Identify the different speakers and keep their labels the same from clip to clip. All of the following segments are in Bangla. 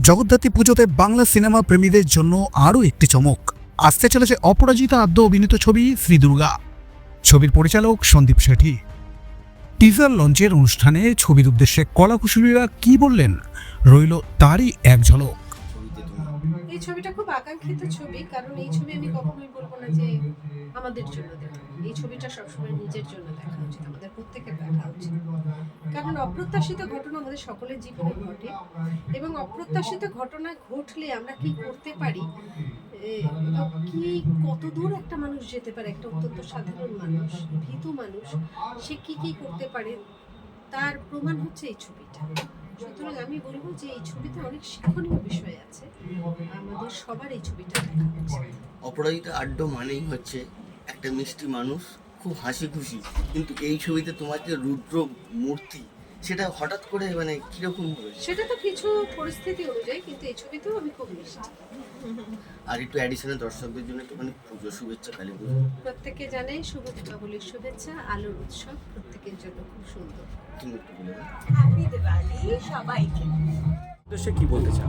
Speaker 1: জগদ্ধাত্রী পুজোতে বাংলা সিনেমা প্রেমীদের জন্য আরও একটি চমক। আসতে চলেছে অপরাজিতা আদ্য অভিনীত ছবি শ্রী দুর্গা ছবির পরিচালক সন্দীপ শেঠি। টিজার লঞ্চের অনুষ্ঠানে ছবির উদ্দেশ্যে কলাকুশলীরা কি বললেন? রইল তারই এক ঝলক।
Speaker 2: এই ছবিটা খুব আকাঙ্ক্ষিত ছবি, কারণ এই ছবি আমি কখনোই বলব না যে আমাদের জন্য দেখা এই ছবিটা সবসময় নিজের জন্য দেখা উচিত, আমাদের প্রত্যেকের দেখা উচিত। কারণ অপ্রত্যাশিত ঘটনা আমাদের সকলের জীবনে ঘটে এবং অপ্রত্যাশিত ঘটনা ঘটলে আমরা কি করতে পারি? কি, কত দূর একটা মানুষ যেতে পারে? একটা অত্যন্ত সাধারণ মানুষ, ভীতু মানুষ, সে কি কি করতে পারে? তার প্রমাণ হচ্ছে এই ছবিটা। সুতরাং আমি বলব যে এই ছবিতে অনেক শিক্ষণীয় বিষয় আছে। আমাদের সবার এই ছবিটা দেখা
Speaker 3: অপরাজিতা আড্ড মানেই হচ্ছে একটা মিষ্টি মানুষ, খুব হাসি খুশি কিন্তু এই ছবিতে তোমার যে রুদ্র মূর্তি সেটা হঠাৎ করে মানে কীরকম হয়েছে
Speaker 2: সেটা তো কিছু পরিস্থিতি অনুযায়ী কিন্তু এই ছবিতেও আমি খুব মিষ্টি।
Speaker 3: আর একটু অ্যাডিশনাল দর্শকদের জন্য একটু মানে পুজো শুভেচ্ছা কালী পুজো।
Speaker 2: প্রত্যেকে জানাই শুভ দীপাবলির শুভেচ্ছা আলোর উৎসব প্রত্যেকের জন্য খুব সুন্দর।
Speaker 3: তুমি একটু বলে।
Speaker 4: হ্যাপি দিওয়ালি সবাইকে।
Speaker 5: উদ্দেশ্যে কি বলতে চান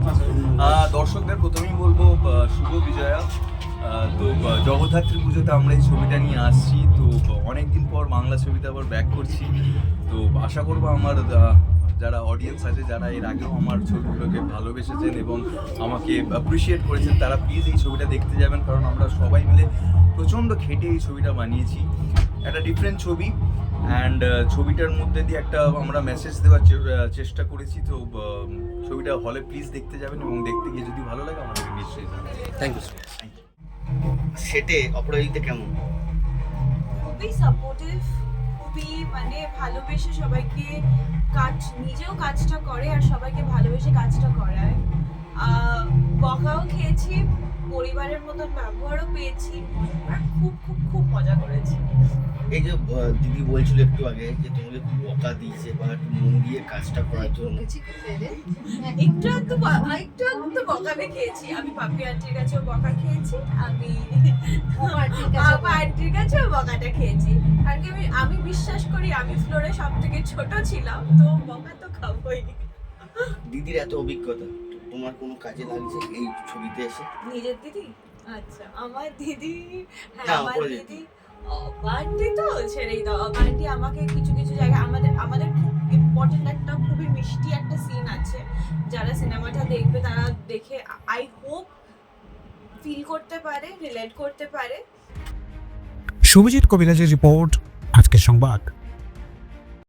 Speaker 6: আহ, দর্শকদের প্রথমেই বলব আহ, শুভ বিজয়া। জগদ্ধাত্রী পুজোতে আমরা এই ছবিটা নিয়ে আসছি। তো, অনেকদিন পর বাংলা ছবিতে আবার ব্যাক করছি। তো, আশা করব আমার যারা অডিয়েন্স আছে, যারা এর আগেও আমার ছবিগুলোকে ভালোবেসেছেন এবং আমাকে অ্যাপ্রিসিয়েট করেছেন, তারা প্লিজ এই ছবিটা দেখতে যাবেন। কারণ আমরা সবাই মিলে প্রচণ্ড খেটে এই ছবিটা বানিয়েছি। একটা ডিফারেন্ট ছবি। অ্যান্ড ছবিটার মধ্যে দিয়ে একটা আমরা মেসেজ দেওয়ার চেষ্টা করেছি। তো ছবিটা হলে প্লিজ দেখতে যাবেন এবং দেখতে গিয়ে যদি ভালো লাগে, আমাদেরকে নিশ্চয়ই
Speaker 5: থ্যাংক ইউ
Speaker 3: সেটে অপরাজিতা কেমন?
Speaker 4: খুবই সাপোর্টিভ খুবই মানে ভালোবেসে সবাইকে কাজ, নিজেও কাজটা করে আর সবাইকে ভালোবেসে কাজটা করায়। বকাও খেয়েছি পরিবারের মতন ব্যবহারও পেয়েছি আর খুব খুব খুব মজা করেছি।
Speaker 3: এই যে দিদি বলছিল একটু আগে যে তোমাকে খুব বকা দিয়েছে বা একটু মন দিয়ে কাজটা করার জন্য।
Speaker 4: একটু একটু একটু একটু বকাবে খেয়েছি। আমি পাপি আন্টির কাছেও বকা খেয়েছি আমি
Speaker 2: বাবা আন্টির কাছেও
Speaker 4: বকাটা খেয়েছি। কারণ কি আমি আমি বিশ্বাস করি আমি ফ্লোরে সব থেকে ছোট ছিলাম তো বকা তো খাবোই।
Speaker 3: দিদির এত অভিজ্ঞতা। তোমার কোনো কাজে লাগছে এই ছবিতে এসে?
Speaker 4: নিজের দিদি? আচ্ছা আমার দিদি? হ্যাঁ আমার দিদি অবান্টি তো ছেড়েই দাও। অবান্টি আমাকে কিছু কিছু জায়গায় আমাদের আমাদের খুব ইম্পর্টেন্ট একটা খুবই মিষ্টি একটা সিন আছে। যারা সিনেমাটা দেখবে তারা দেখে আই হোপ ফিল করতে পারে রিলেট করতে পারে।
Speaker 1: শুভজিৎ কবিরাজের রিপোর্ট আজকের সংবাদ।